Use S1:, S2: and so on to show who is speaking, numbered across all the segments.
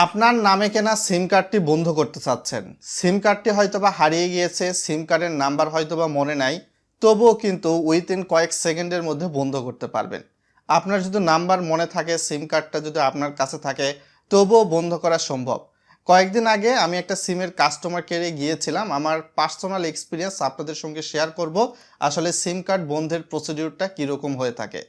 S1: আপনার নামে কেনা সিম কার্ডটি বন্ধ করতে চাচ্ছেন। সিম কার্ডটি হয়তোবা হারিয়ে গিয়েছে, সিম কার্ডের নাম্বার হয়তোবা মনে নাই, তবুও কিন্তু উইথিন কয়েক সেকেন্ডের মধ্যে বন্ধ করতে পারবেন। আপনার যদি নাম্বার মনে থাকে, সিম কার্ডটা যদি আপনার কাছে থাকে, তবুও বন্ধ করা সম্ভব। কয়েকদিন আগে আমি একটা সিমের কাস্টমার কেয়ারে গিয়েছিলাম। আমার পার্সোনাল এক্সপিরিয়েন্স আপনাদের সঙ্গে শেয়ার করব। আসলে সিম কার্ড বন্ধের প্রসিডিউরটা কীরকম হয়ে থাকে।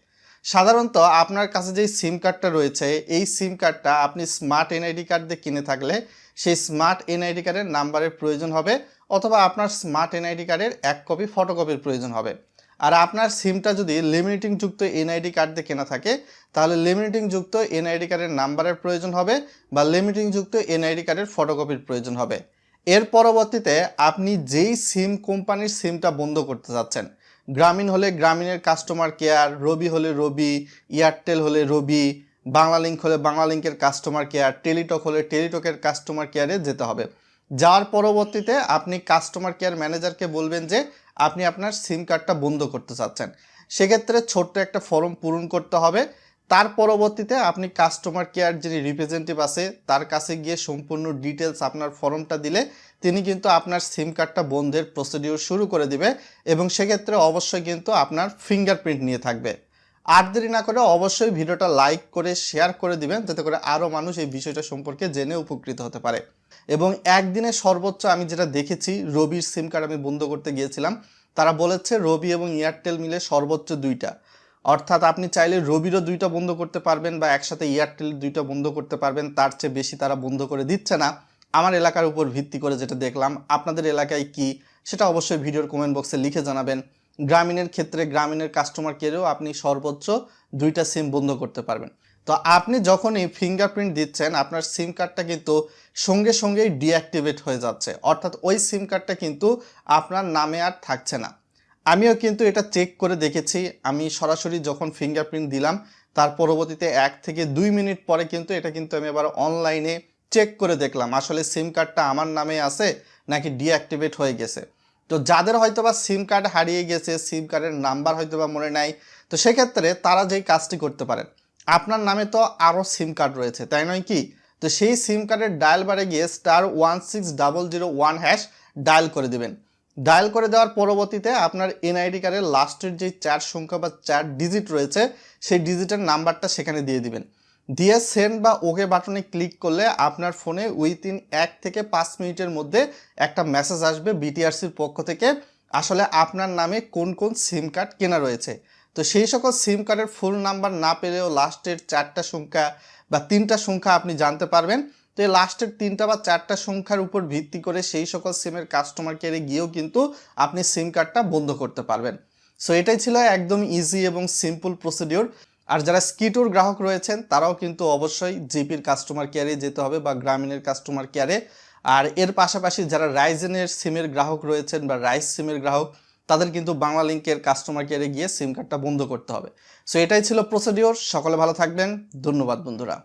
S1: সাধারণত আপনার কাছে যেই সিম কার্ডটা রয়েছে, এই সিম কার্ডটা আপনি স্মার্ট এনআইডি কার্ড দিয়ে কিনে থাকলে সেই স্মার্ট এনআইডি কার্ডের নাম্বারের প্রয়োজন হবে অথবা আপনার স্মার্ট এনআইডি কার্ডের এক কপি ফটোকপির প্রয়োজন হবে। আর আপনার সিমটা যদি লিমিটিং যুক্ত এনআইডি কার্ড দিয়ে কেনা থাকে, তাহলে লিমিটিং যুক্ত এনআইডি কার্ডের নাম্বারের প্রয়োজন হবে বা লিমিটিং যুক্ত এনআইডি কার্ডের ফটোকপির প্রয়োজন হবে। এর পরবর্তীতে আপনি যেই সিম কোম্পানির সিমটা বন্ধ করতে যাচ্ছেন গ্রামীণ হলে গ্রামীণের কাস্টমার কেয়ার রবি হলে রবি, এয়ারটেল হলে রবি বাংলালিঙ্ক হলে বাংলালিঙ্কের কাস্টমার কেয়ার টেলিটক হলে টেলিটকের কাস্টমার কেয়ারে যেতে হবে। যার পরবর্তীতে আপনি কাস্টমার কেয়ার ম্যানেজারকে বলবেন যে, আপনি আপনার সিম কার্ডটা বন্ধ করতে চাচ্ছেন। সেক্ষেত্রে ছোট্ট একটা ফর্ম পূরণ করতে হবে। তার পরবর্তীতে আপনি কাস্টমার কেয়ার যিনি রিপ্রেজেন্টেটিভ আছে, তার কাছে গিয়ে সম্পূর্ণ ডিটেলস আপনার ফর্মটা দিলে তিনি কিন্তু আপনার সিম কার্ডটা বন্ধের প্রসিডিওর শুরু করে দিবে এবং সেক্ষেত্রে অবশ্যই কিন্তু আপনার ফিঙ্গারপ্রিন্ট নিয়ে থাকবে। আর দেরি না করে অবশ্যই ভিডিওটা লাইক করে শেয়ার করে দিবেন, যাতে করে আরও মানুষ এই বিষয়টা সম্পর্কে জেনে উপকৃত হতে পারে। এবং একদিনে সর্বোচ্চ আমি যেটা দেখেছি, রবির সিম কার্ড আমি বন্ধ করতে গিয়েছিলাম, তারা বলেছে রবি এবং এয়ারটেল মিলে সর্বোচ্চ দুইটা। অর্থাৎ আপনি চাইলে রবিরও দুইটা বন্ধ করতে পারবেন বা একসাথে এয়ারটেল দুইটা বন্ধ করতে পারবেন, তার চেয়ে বেশি তারা বন্ধ করে দিচ্ছে না। আমার এলাকার উপর ভিত্তি করে যেটা দেখলাম, আপনাদের এলাকায় কি সেটা অবশ্যই ভিডিওর কমেন্ট বক্সে লিখে জানাবেন। গ্রামীণের ক্ষেত্রে গ্রামীণের কাস্টমার কেয়ারেও আপনি সর্বোচ্চ দুইটা সিম বন্ধ করতে পারবেন। তো আপনি যখনই ফিঙ্গারপ্রিন্ট দিচ্ছেন, আপনার সিম কার্ডটা কিন্তু সঙ্গে সঙ্গেই ডিঅ্যাক্টিভেট হয়ে যাচ্ছে। অর্থাৎ ওই সিম কার্ডটা কিন্তু আপনার নামে আর থাকছে না। আমিও কিন্তু এটা চেক করে দেখেছি। আমি সরাসরি যখন ফিঙ্গারপ্রিন্ট দিলাম, তার পরবর্তীতে এক থেকে দুই মিনিট পরে কিন্তু এটা কিন্তু আমি আবার অনলাইনে চেক করে দেখলাম, আসলে সিম কার্ডটা আমার নামে আছে নাকি ডিঅ্যাক্টিভেট হয়ে গেছে। তো যাদের হয়তোবা সিম কার্ড হারিয়ে গেছে সিম কার্ডের নাম্বার হয়তোবা মনে নাই, তো সেক্ষেত্রে তারা যেই কাজটি করতে পারেন, আপনার নামে তো আরও সিম কার্ড রয়েছে, তাই নয় কি? তো সেই সিম কার্ডের ডায়াল বারে গিয়ে star one six double zero one hash dial করে দেবেন। ডায়াল করে দেওয়ার পরবর্তীতে আপনার এনআইডি কার্ডের লাস্টের যে চার সংখ্যা বা চার ডিজিট রয়েছে, সেই ডিজিটের নাম্বারটা সেখানে দিয়ে দিবেন। দিয়ে সেন্ড বা ওকে বাটনে ক্লিক করলে আপনার ফোনে উইথিন এক থেকে পাঁচ মিনিটের মধ্যে একটা মেসেজ আসবে বিটিআরসির পক্ষ থেকে, আসলে আপনার নামে কোন কোন সিম কার্ড কেনা রয়েছে। তো সেই সকল সিম কার্ডের ফুল নাম্বার না পেলেও লাস্টের চারটা সংখ্যা বা তিনটা সংখ্যা আপনি জানতে পারবেন। তো এই লাস্টের তিনটা বা চারটা সংখ্যার উপর ভিত্তি করে সেই সকল সিমের কাস্টমার কেয়ারে গিয়েও কিন্তু আপনি সিম কার্ডটা বন্ধ করতে পারবেন। সো এটাই ছিল একদম ইজি এবং সিম্পল প্রসিডিওর আর যারা স্কিটোর গ্রাহক রয়েছেন, তারাও কিন্তু অবশ্যই জিপির কাস্টমার কেয়ারে যেতে হবে বা গ্রামীণের কাস্টমার কেয়ারে আর এর পাশাপাশি যারা রাইজেনের সিমের গ্রাহক রয়েছেন বা রাইস সিমের গ্রাহক, তাদের কিন্তু বাংলা লিঙ্কের কাস্টমার কেয়ারে গিয়ে সিম কার্ডটা বন্ধ করতে হবে। সো এটাই ছিল প্রসিডিওর সকলে ভালো থাকবেন। ধন্যবাদ বন্ধুরা।